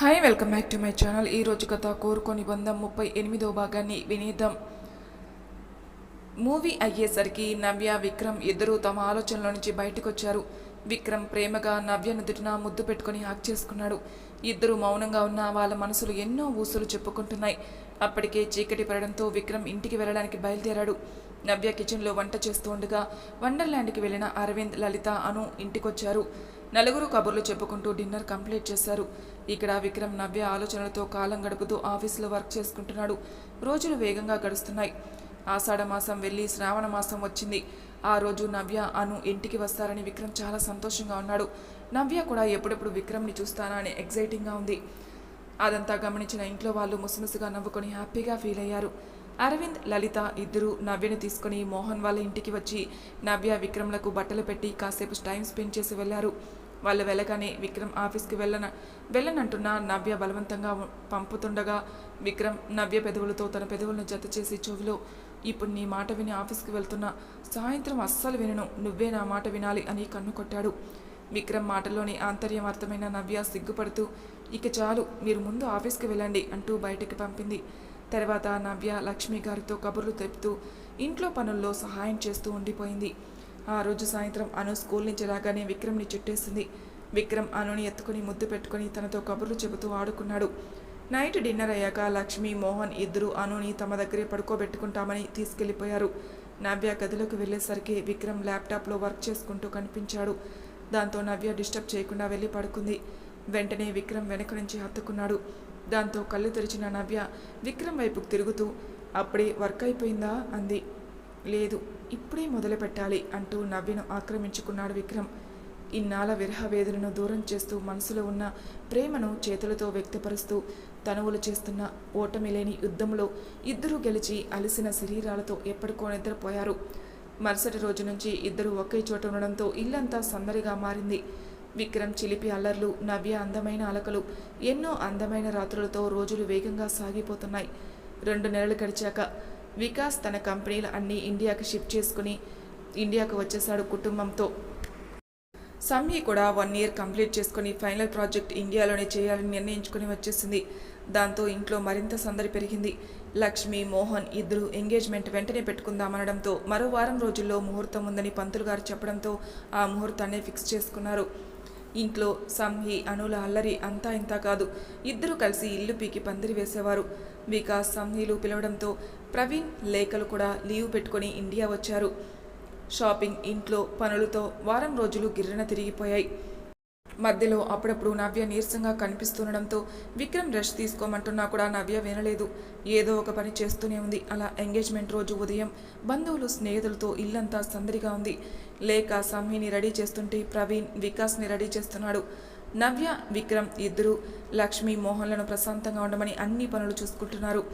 Hi welcome back to my channel. ఈ కథ కోరుకొని బంధం ముప్పై ఎనిమిదో భాగాన్ని వినీతం మూవీ అయ్యేసరికి నవ్య విక్రమ్ ఇద్దరూ తమ ఆలోచనలో నుంచి బయటకు వచ్చారు విక్రమ్ ప్రేమగా నవ్య నుదుటిన ముద్దు పెట్టుకుని హాక్ చేసుకున్నాడు. ఇద్దరు మౌనంగా ఉన్న వాళ్ళ మనసులు ఎన్నో ఊసులు చెప్పుకుంటున్నాయి. అప్పటికే చీకటి పడడంతో విక్రమ్ ఇంటికి వెళ్ళడానికి బయలుదేరాడు. నవ్య కిచెన్లో వంట చేస్తూ ఉండగా వండర్ల్యాండ్కి వెళ్ళిన అరవింద్ లలిత అను ఇంటికొచ్చారు. నలుగురు కబుర్లు చెప్పుకుంటూ డిన్నర్ కంప్లీట్ చేశారు. ఇక్కడ విక్రమ్ నవ్య ఆలోచనలతో కాలం గడుపుతూ ఆఫీసులో వర్క్ చేసుకుంటున్నాడు. రోజులు వేగంగా గడుస్తున్నాయి. ఆషాఢ మాసం వెళ్ళి శ్రావణ మాసం వచ్చింది. ఆ రోజు నవ్య అను ఇంటికి వస్తారని విక్రమ్ చాలా సంతోషంగా ఉన్నాడు. నవ్య కూడా ఎప్పుడెప్పుడు విక్రమ్ని చూస్తానా అని ఎగ్జైటింగ్గా ఉంది. అదంతా గమనించిన ఇంట్లో వాళ్ళు ముసిముసిగా నవ్వుకొని హ్యాపీగా ఫీల్ అయ్యారు. అరవింద్ లలిత ఇద్దరు నవ్యని తీసుకుని మోహన్ వాళ్ళ ఇంటికి వచ్చి నవ్య విక్రమ్లకు బట్టలు పెట్టి కాసేపు టైం స్పెండ్ చేసి వెళ్ళారు. వాళ్ళు వెళ్ళగానే విక్రమ్ ఆఫీస్కి వెళ్ళన వెళ్ళనంటున్న నవ్య బలవంతంగా పంపుతుండగా విక్రమ్ నవ్య పెదవులతో తన పెదవులను జత చేసి చెవిలో ఇప్పుడు నీ మాట విని ఆఫీస్కి వెళ్తున్నా సాయంత్రం అస్సలు వినను నువ్వే నా మాట వినాలి అని కన్ను కొట్టాడు. విక్రమ్ మాటలోని ఆంతర్యం అర్థమైన నవ్య సిగ్గుపడుతూ ఇక చాలు మీరు ముందు ఆఫీస్కి వెళ్ళండి అంటూ బయటికి పంపింది. తర్వాత నవ్య లక్ష్మి గారితో కబుర్లు తెప్పుతూ ఇంట్లో పనుల్లో సహాయం చేస్తూ ఉండిపోయింది. ఆ రోజు సాయంత్రం అను స్కూల్ నుంచి రాగానే విక్రమ్ని చుట్టేసింది. విక్రమ్ అనుని ఎత్తుకుని ముద్దు పెట్టుకుని తనతో కబుర్లు చెబుతూ ఆడుకున్నాడు. నైట్ డిన్నర్ అయ్యాక లక్ష్మి మోహన్ ఇద్దరు అనుని తమ దగ్గరే పడుకోబెట్టుకుంటామని తీసుకెళ్ళిపోయారు నవ్య గదిలోకి వెళ్ళేసరికి విక్రమ్ ల్యాప్టాప్లో వర్క్ చేసుకుంటూ కనిపించాడు. దాంతో నవ్య డిస్టర్బ్ చేయకుండా వెళ్ళి పడుకుంది. వెంటనే విక్రమ్ వెనక నుంచి హత్తుకున్నాడు. దాంతో కళ్ళు తెరిచిన నవ్య విక్రమ్ వైపుకు తిరుగుతూ అప్పుడే వర్క్ అయిపోయిందా? అంది. లేదు ఇప్పుడే మొదలు పెట్టాలి అంటూ నవ్యను ఆక్రమించుకున్నాడు విక్రమ్. ఇన్నాళ్ళ విరహ వేదనను దూరం చేస్తూ మనసులో ఉన్న ప్రేమను చేతులతో వ్యక్తపరుస్తూ తనువులు చేస్తున్న ఓటమి లేని యుద్ధంలో ఇద్దరూ గెలిచి అలసిన శరీరాలతో ఎప్పటికో నిద్రపోయారు. మరుసటి రోజు నుంచి ఇద్దరు ఒకే చోట ఉండడంతో ఇల్లంతా సందడిగా మారింది. విక్రమ్ చిలిపి అల్లర్లు నవ్య అందమైన అలకలు ఎన్నో అందమైన రాత్రులతో రోజులు వేగంగా సాగిపోతున్నాయి. రెండు నెలలు గడిచాక వికాస్ తన కంపెనీలు అన్నీ ఇండియాకి షిఫ్ట్ చేసుకుని ఇండియాకు వచ్చేశాడు కుటుంబంతో. సమ్మి కూడా వన్ ఇయర్ కంప్లీట్ చేసుకుని ఫైనల్ ప్రాజెక్ట్ ఇండియాలోనే చేయాలని నిర్ణయించుకుని వచ్చేసింది. దాంతో ఇంట్లో మరింత సందడి పెరిగింది. లక్ష్మి మోహన్ ఇద్దరు ఎంగేజ్మెంట్ వెంటనే పెట్టుకుందామనడంతో మరో వారం రోజుల్లో ముహూర్తం ఉందని పంతులు గారు చెప్పడంతో ఆ ముహూర్తాన్ని ఫిక్స్ చేసుకున్నారు. ఇంట్లో సంహి అనుల అల్లరి అంతా ఇంతా కాదు. ఇద్దరు కలిసి ఇల్లు పీకి పందిరి వేసేవారు. వికాస్ సంహిలు పిలవడంతో ప్రవీణ్ లేఖలు కూడా లీవ్ పెట్టుకుని ఇండియా వచ్చారు. షాపింగ్ ఇంట్లో పనులతో వారం రోజులు గిర్రన తిరిగిపోయాయి. మధ్యలో అప్పుడప్పుడు నవ్య నీరసంగా కనిపిస్తుండడంతో విక్రమ్ రెస్ట్ తీసుకోమంటున్నా కూడా నవ్య వినలేదు. ఏదో ఒక పని చేస్తూనే ఉంది. అలా ఎంగేజ్మెంట్ రోజు ఉదయం బంధువులు స్నేహితులతో ఇల్లంతా సందడిగా ఉంది. లేక సమ్మిని రెడీ చేస్తుంటే ప్రవీణ్ వికాస్ని రెడీ చేస్తున్నాడు. నవ్య విక్రమ్ ఇద్దరు లక్ష్మి మోహన్లను ప్రశాంతంగా ఉండమని అన్ని పనులు చూసుకుంటున్నారు.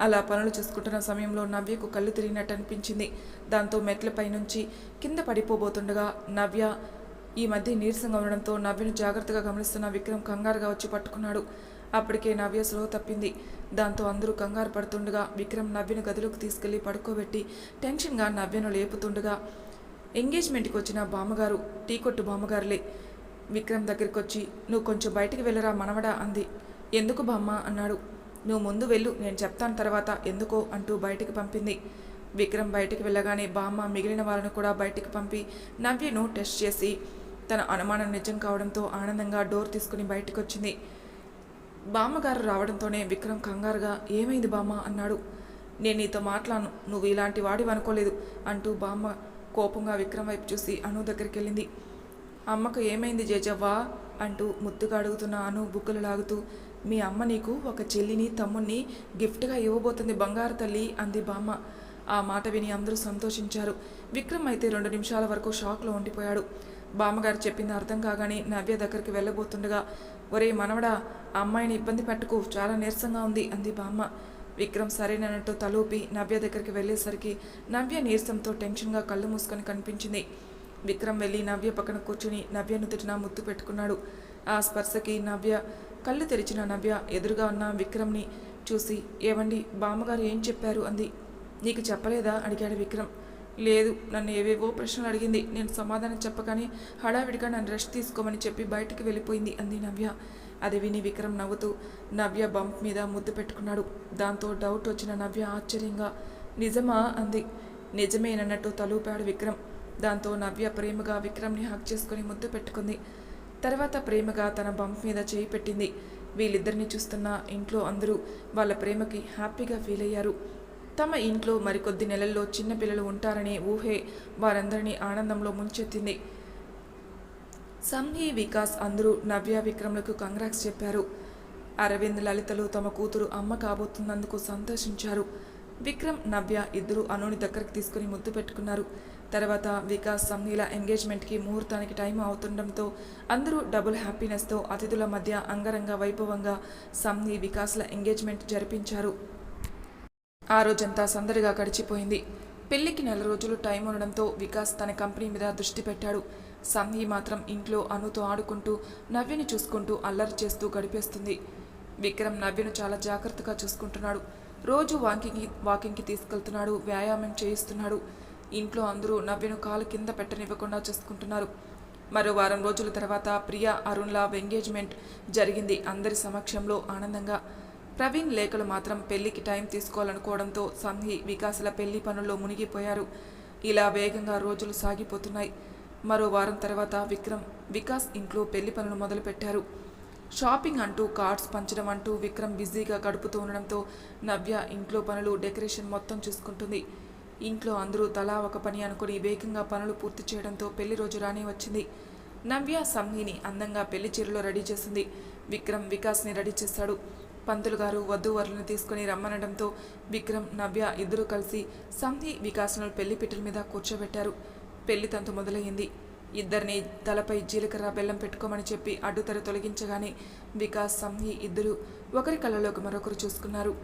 అలా పనులు చూసుకుంటున్న సమయంలో నవ్యకు కళ్ళు తిరిగినట్టు అనిపించింది. దాంతో మెట్లపై నుంచి కింద పడిపోబోతుండగా నవ్య ఈ మధ్య నీరసంగా ఉండడంతో నవ్యను జాగ్రత్తగా గమనిస్తున్న విక్రమ్ కంగారుగా వచ్చి పట్టుకున్నాడు. అప్పటికే నవ్య స్లో తప్పింది. దాంతో అందరూ కంగారు పడుతుండగా విక్రమ్ నవ్యను గదిలోకి తీసుకెళ్ళి పడుకోబెట్టి టెన్షన్గా నవ్యను లేపుతుండగా ఎంగేజ్మెంట్కి వచ్చిన బామ్మగారు టీ కొట్టు బామ్మగారులే. విక్రమ్ దగ్గరికి వచ్చి నువ్వు కొంచెం బయటికి వెళ్ళరా మనవడా అంది. ఎందుకు బామ్మ అన్నాడు. నువ్వు ముందు వెళ్ళు నేను చెప్తాను తర్వాత ఎందుకో అంటూ బయటికి పంపింది. విక్రమ్ బయటికి వెళ్ళగానే బామ్మ మిగిలిన వాళ్ళను కూడా బయటికి పంపి నవ్యను టెస్ట్ చేసి తన అనుమానం నిజం కావడంతో ఆనందంగా డోర్ తీసుకుని బయటికి వచ్చింది బామ్మగారు రావడంతోనే విక్రమ్ కంగారుగా ఏమైంది బామ్మ అన్నాడు. నేను నీతో మాట్లాను నువ్వు ఇలాంటి వాడివి అనుకోలేదు అంటూ బామ్మ కోపంగా విక్రమ్ వైపు చూసి అను దగ్గరికి వెళ్ళింది అమ్మకు ఏమైంది జేజవ్వా? అంటూ ముద్దుగా అడుగుతున్న అను బుగ్గలు లాగుతూ మీ అమ్మ నీకు ఒక చెల్లిని తమ్ముణ్ణి గిఫ్ట్గా ఇవ్వబోతుంది బంగారు తల్లి అంది బామ్మ. ఆ మాట విని అందరూ సంతోషించారు. విక్రమ్ అయితే రెండు నిమిషాల వరకు షాక్లో ఉండిపోయాడు. బామ్మగారు చెప్పింది అర్థం కాగానే నవ్య దగ్గరికి వెళ్ళబోతుండగా ఒరే మనవడా ఆ అమ్మాయిని ఇబ్బంది పెట్టుకు చాలా నీరసంగా ఉంది అంది బామ్మ. విక్రమ్ సరేనన్నట్టు తలూపి నవ్య దగ్గరికి వెళ్ళేసరికి నవ్య నీరసంతో టెన్షన్గా కళ్ళు మూసుకొని కనిపించింది. విక్రమ్ వెళ్ళి నవ్య పక్కన కూర్చుని నవ్యను తిట్టిన ముద్దు పెట్టుకున్నాడు. ఆ స్పర్శకి నవ్య కళ్ళు తెరిచిన నవ్య ఎదురుగా ఉన్న విక్రమ్ని చూసి ఏవండి బామ్మగారు ఏం చెప్పారు? అంది. నీకు చెప్పలేదా? అడిగాడు విక్రమ్. లేదు నన్ను ఏవేవో ప్రశ్నలు అడిగింది. నేను సమాధానం చెప్పగానే హడావిడిగా నన్ను రెస్ట్ తీసుకోమని చెప్పి బయటికి వెళ్ళిపోయింది అంది నవ్య. అది విని విక్రమ్ నవ్వుతూ నవ్య బంప్ మీద ముద్దు పెట్టుకున్నాడు. దాంతో డౌట్ వచ్చిన నవ్య ఆశ్చర్యంగా నిజమా? అంది. నిజమేనన్నట్టు తలూపాడు విక్రమ్. దాంతో నవ్య ప్రేమగా విక్రమ్ని హక్ చేసుకుని ముద్దు పెట్టుకుంది. తర్వాత ప్రేమగా తన బంప్ మీద చేయి పెట్టింది. వీళ్ళిద్దరిని చూస్తున్న ఇంట్లో అందరూ వాళ్ళ ప్రేమకి హ్యాపీగా ఫీల్ అయ్యారు. తమ ఇంట్లో మరికొద్ది నెలల్లో చిన్నపిల్లలు ఉంటారనే ఊహే వారందరినీ ఆనందంలో ముంచెత్తింది. సంహి వికాస్ అందరూ నవ్య విక్రమ్లకు కంగ్రాక్స్ చెప్పారు. అరవింద్ లలితలు తమ కూతురు అమ్మ కాబోతున్నందుకు సంతోషించారు. విక్రమ్ నవ్య ఇద్దరు అనుని దగ్గరికి తీసుకుని ముద్దు పెట్టుకున్నారు. తర్వాత వికాస్ సంహిల ఎంగేజ్మెంట్కి ముహూర్తానికి టైం అవుతుండటంతో అందరూ డబుల్ హ్యాపీనెస్తో అతిథుల మధ్య అంగరంగ వైభవంగా సంహి వికాస్ల ఎంగేజ్మెంట్ జరిపించారు. ఆ రోజంతా సందడిగా గడిచిపోయింది. పెళ్ళికి నెల రోజులు టైం ఉండడంతో వికాస్ తన కంపెనీ మీద దృష్టి పెట్టాడు. సంహి మాత్రం ఇంట్లో అనుతో ఆడుకుంటూ నవ్యని చూసుకుంటూ అల్లరి చేస్తూ గడిపేస్తుంది. విక్రమ్ నవ్యను చాలా జాగ్రత్తగా చూసుకుంటున్నాడు. రోజు వాకింగ్కి వాకింగ్కి తీసుకెళ్తున్నాడు వ్యాయామం చేయిస్తున్నాడు. ఇంట్లో అందరూ నవ్యను కాలు కింద పెట్టనివ్వకుండా చూసుకుంటున్నారు. మరో వారం రోజుల తర్వాత ప్రియా అరుణ్ల ఎంగేజ్మెంట్ జరిగింది అందరి సమక్షంలో ఆనందంగా. ప్రవీణ్ లేఖలు మాత్రం పెళ్ళికి టైం తీసుకోవాలనుకోవడంతో సంహి వికాసుల పెళ్ళి పనుల్లో మునిగిపోయారు. ఇలా వేగంగా రోజులు సాగిపోతున్నాయి. మరో వారం తర్వాత విక్రమ్ వికాస్ ఇంట్లో పెళ్ళి పనులు మొదలుపెట్టారు. షాపింగ్ అంటూ కార్డ్స్ పంచడం అంటూ విక్రమ్ బిజీగా గడుపుతూ ఉండడంతో నవ్య ఇంట్లో పనులు డెకరేషన్ మొత్తం చూసుకుంటుంది. ఇంట్లో అందరూ తలా ఒక పని అనుకుని వేగంగా పనులు పూర్తి చేయడంతో పెళ్ళి రోజు రానే వచ్చింది. నవ్య సంహిని అందంగా పెళ్ళి చీరలో రెడీ చేసింది. విక్రమ్ వికాస్ని రెడీ చేశాడు. పంతులు గారు వధూవరులను తీసుకుని రమ్మనడంతో విక్రమ్ నవ్య ఇద్దరూ కలిసి సంధి వికాస్ను పెళ్ళి పిట్టల మీద కూర్చోబెట్టారు. పెళ్ళి తంతు మొదలయ్యింది. ఇద్దరిని తలపై జీలకర్ర బెల్లం పెట్టుకోమని చెప్పి అడ్డుతెర తొలగించగానే వికాస్ సంహి ఇద్దరు ఒకరి కళ్ళలోకి మరొకరు చూసుకున్నారు.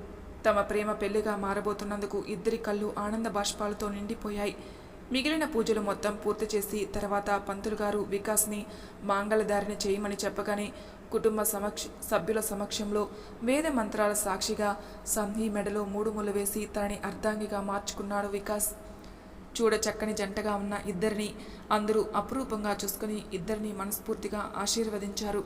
తమ ప్రేమ పెళ్ళిగా మారబోతున్నందుకు ఇద్దరి కళ్ళు ఆనంద బాష్పాలతో నిండిపోయాయి. మిగిలిన పూజలు మొత్తం పూర్తి చేసి తర్వాత పంతులు గారు వికాస్ని మాంగళధారిని చేయమని చెప్పగానే కుటుంబ సమక్ష సభ్యుల సమక్షంలో వేద మంత్రాల సాక్షిగా సంహి మెడలో మూడు ముళ్ళు వేసి తనని అర్ధాంగిగా మార్చుకున్నాడు వికాస్. చూడ చక్కని జంటగా ఉన్న ఇద్దరిని అందరూ అపురూపంగా చూసుకుని ఇద్దరిని మనస్ఫూర్తిగా ఆశీర్వదించారు.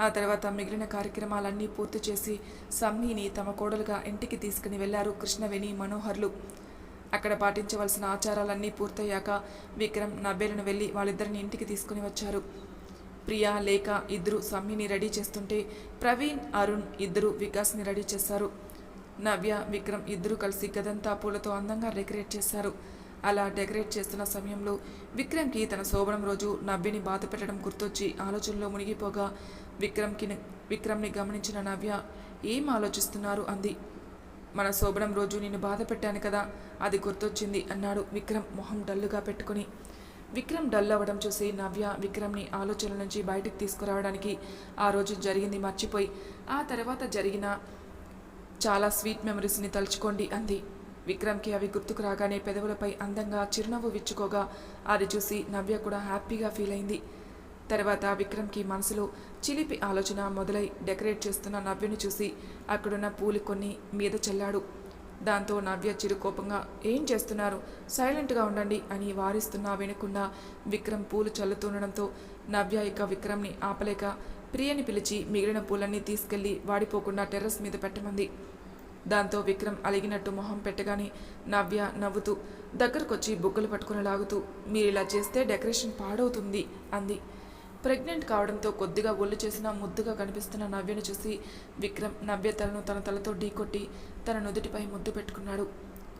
ఆ తర్వాత మిగిలిన కార్యక్రమాలన్నీ పూర్తి చేసి సమ్మిని తమ కోడలుగా ఇంటికి తీసుకుని వెళ్ళారు కృష్ణవేణి మనోహర్లు. అక్కడ పాటించవలసిన ఆచారాలన్నీ పూర్తయ్యాక విక్రమ్ నబ్బేలను వెళ్ళి వాళ్ళిద్దరిని ఇంటికి తీసుకుని వచ్చారు. ప్రియా లేఖ ఇద్దరు సమ్మిని రెడీ చేస్తుంటే ప్రవీణ్ అరుణ్ ఇద్దరు వికాస్ని రెడీ చేశారు. నవ్య విక్రమ్ ఇద్దరు కలిసి గదంతా పూలతో అందంగా డెకరేట్ చేశారు. అలా డెకరేట్ చేస్తున్న సమయంలో విక్రమ్కి తన శోభనం రోజు నవ్యని బాధ పెట్టడం గుర్తొచ్చి ఆలోచనలో మునిగిపోగా విక్రమ్కి విక్రమ్ని గమనించిన నవ్య ఏం ఆలోచిస్తున్నారు? అంది. మన శోభనం రోజు నిన్ను బాధ పెట్టాను కదా అది గుర్తొచ్చింది అన్నాడు విక్రమ్ మొహం డల్లుగా పెట్టుకుని. విక్రమ్ డల్ అవ్వడం చూసి నవ్య విక్రమ్ని ఆలోచనల నుంచి బయటికి తీసుకురావడానికి ఆ రోజు జరిగింది మర్చిపోయి ఆ తర్వాత జరిగిన చాలా స్వీట్ మెమరీస్ని తలుచుకోండి అంది. విక్రమ్కి అవి గుర్తుకు రాగానే పెదవులపై అందంగా చిరునవ్వు విచ్చుకోగా అది చూసి నవ్య కూడా హ్యాపీగా ఫీల్ అయింది. తర్వాత విక్రమ్కి మనసులో చిలిపి ఆలోచన మొదలై డెకరేట్ చేస్తున్న నవ్యను చూసి అక్కడున్న పూలు కొన్ని మీద చల్లాడు. దాంతో నవ్య చిరుకోపంగా ఏం చేస్తున్నారు? సైలెంట్గా ఉండండి అని వారిస్తున్నా వినకుండా విక్రమ్ పూలు చల్లుతుండడంతో నవ్య ఇక విక్రమ్ని ఆపలేక ప్రియని పిలిచి మిగిలిన పూలన్నీ తీసుకెళ్ళి వాడిపోకుండా టెర్రస్ మీద పెట్టమంది. దాంతో విక్రమ్ అలిగినట్టు మొహం పెట్టగానే నవ్య నవ్వుతూ దగ్గరకొచ్చి బుగ్గలు పట్టుకుని లాగుతూ మీరు ఇలా చేస్తే డెకరేషన్ పాడవుతుంది అంది. ప్రెగ్నెంట్ కావడంతో కొద్దిగా ఒళ్ళు చేసిన ముద్దుగా కనిపిస్తున్న నవ్యను చూసి విక్రమ్ నవ్య తలను తన తలతో ఢీకొట్టి తన నుదుటిపై ముద్దు పెట్టుకున్నాడు.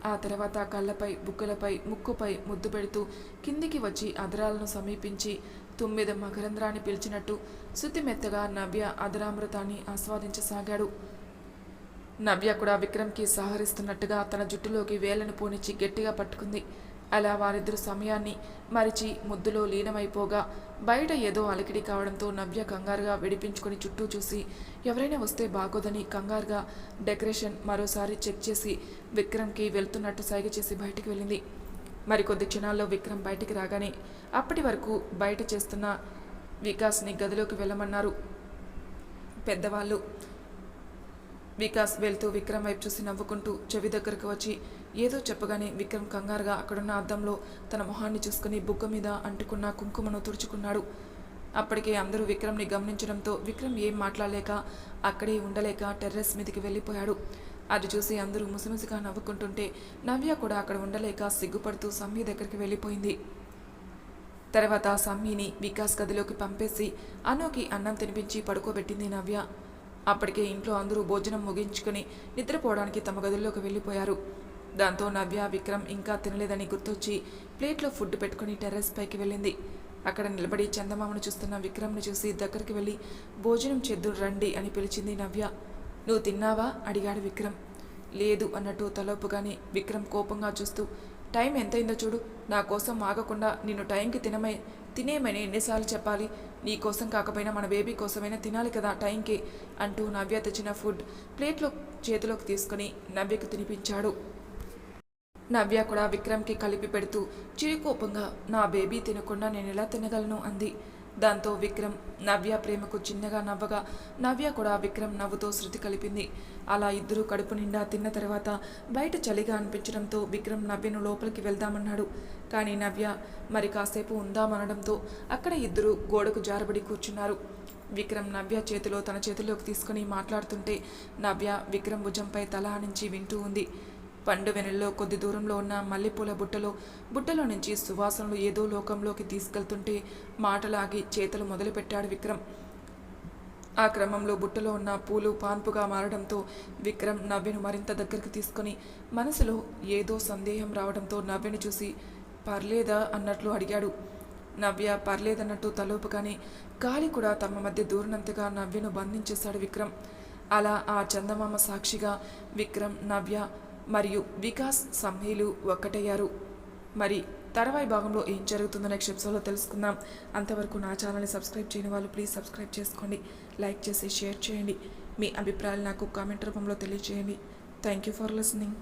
ఆ తర్వాత కళ్ళపై బుగ్గలపై ముక్కుపై ముద్దు పెడుతూ కిందికి వచ్చి అదరాలను సమీపించి తుమ్మిద మకరంధ్రాన్ని పిలిచినట్టు శుతిమెత్తగా నవ్య అదరామృతాన్ని ఆస్వాదించసాగాడు. నవ్య కూడా విక్రమ్కి సహకరిస్తున్నట్టుగా తన జుట్టులోకి వేలను పూనిచ్చి గట్టిగా పట్టుకుంది. అలా వారిద్దరు సమయాన్ని మరిచి ముద్దులో లీనమైపోగా బయట ఏదో అలికిడి కావడంతో నవ్య కంగారుగా విడిపించుకొని చుట్టూ చూసి ఎవరైనా వస్తే బాగోదని కంగారుగా డెకరేషన్ మరోసారి చెక్ చేసి విక్రమ్కి వెళ్తున్నట్టు సైగ చేసి బయటికి వెళ్ళింది. మరికొద్ది క్షణాల్లో విక్రమ్ బయటికి రాగానే అప్పటి వరకు బయట చేస్తున్న వికాస్ని గదిలోకి వెళ్ళమన్నారు. పెద్దవాళ్ళు వికాస్ వెళ్తూ విక్రమ్ వైపు చూసి నవ్వుకుంటూ చెవి దగ్గరకు వచ్చి ఏదో చెప్పగానే విక్రమ్ కంగారుగా అక్కడున్న అద్దంలో తన మొహాన్ని చూసుకుని బుగ్గ మీద అంటుకున్న కుంకుమను తుడుచుకున్నాడు. అప్పటికే అందరూ విక్రమ్ని గమనించడంతో విక్రమ్ ఏం మాట్లాడలేక అక్కడే ఉండలేక టెర్రస్ మీదకి వెళ్ళిపోయాడు. అది చూసి అందరూ ముసిముసిగా నవ్వుకుంటుంటే నవ్య కూడా అక్కడ ఉండలేక సిగ్గుపడుతూ సమ్మి దగ్గరికి వెళ్ళిపోయింది. తర్వాత సమ్మీని వికాస్ గదిలోకి పంపేసి అనుకి అన్నం తినిపించి పడుకోబెట్టింది నవ్య. అప్పటికే ఇంట్లో అందరూ భోజనం ముగించుకుని నిద్రపోవడానికి తమ గదుల్లోకి వెళ్ళిపోయారు. దాంతో నవ్య విక్రమ్ ఇంకా తినలేదని గుర్తొచ్చి ప్లేట్లో ఫుడ్ పెట్టుకుని టెర్రస్ పైకి వెళ్ళింది. అక్కడ నిలబడి చందమామను చూస్తున్న విక్రమ్ను చూసి దగ్గరికి వెళ్ళి భోజనం చేద్దురు రండి అని పిలిచింది నవ్య. నువ్వు తిన్నావా? అడిగాడు విక్రమ్. లేదు అన్నట్టు తలొప్పుగానే విక్రమ్ కోపంగా చూస్తూ టైం ఎంతైందో చూడు. నా కోసం ఆగకుండా నిన్ను టైంకి తినమై తినేమని ఎన్నిసార్లు చెప్పాలి. నీ కోసం కాకపోయినా మన బేబీ కోసమైనా తినాలి కదా టైంకి అంటూ నవ్య తెచ్చిన ఫుడ్ ప్లేట్లో చేతిలోకి తీసుకుని నవ్యకు తినిపించాడు. నవ్య కూడా విక్రమ్కి కలిపి పెడుతూ చిరుకోపంగా నా బేబీ తినకుండా నేను ఎలా తినగలను అంది. దాంతో విక్రమ్ నవ్య ప్రేమకు చిన్నగా నవ్వగా నవ్య కూడా విక్రమ్ నవ్వుతో శృతి కలిపింది. అలా ఇద్దరూ కడుపు నిండా తిన్న తర్వాత బయట చలిగా అనిపించడంతో విక్రమ్ నవ్యను లోపలికి వెళ్దామన్నాడు. కానీ నవ్య మరి కాసేపు ఉందామనడంతో అక్కడ ఇద్దరు గోడకు జారబడి కూర్చున్నారు విక్రమ్ నవ్య చేతిలో తన చేతిలోకి తీసుకుని మాట్లాడుతుంటే నవ్య విక్రమ్ భుజంపై తల ఆనించి వింటూ ఉంది. పండు వెనల్లో కొద్ది దూరంలో ఉన్న మల్లెపూల బుట్టలో బుట్టలో నుంచి సువాసనలు ఏదో లోకంలోకి తీసుకెళ్తుంటే మాటలాగి చేతలు మొదలుపెట్టాడు విక్రమ్. ఆ క్రమంలో బుట్టలో ఉన్న పూలు పాన్పుగా మారడంతో విక్రమ్ నవ్యను మరింత దగ్గరికి తీసుకొని మనసులో ఏదో సందేహం రావడంతో నవ్యను చూసి పర్లేదా? అన్నట్లు అడిగాడు. నవ్య పర్లేదన్నట్టు తలోపుగానే గాలి కూడా తమ మధ్య దూరనంతగా నవ్యను బంధించేశాడు విక్రమ్. అలా ఆ చందమామ సాక్షిగా విక్రమ్ నవ్య మరియు వికాస్ సమ్హీలు ఒక్కటయ్యారు. మరి తర్వాయి భాగంలో ఏం జరుగుతుందో నెక్స్ట్ ఎపిసోడ్లో తెలుసుకుందాం. అంతవరకు నా ఛానల్ని సబ్స్క్రైబ్ చేయని వాళ్ళు ప్లీజ్ సబ్స్క్రైబ్ చేసుకోండి. లైక్ చేసి షేర్ చేయండి. మీ అభిప్రాయాలు నాకు కామెంట్ రూపంలో తెలియజేయండి థ్యాంక్ యూ ఫర్ లిసనింగ్.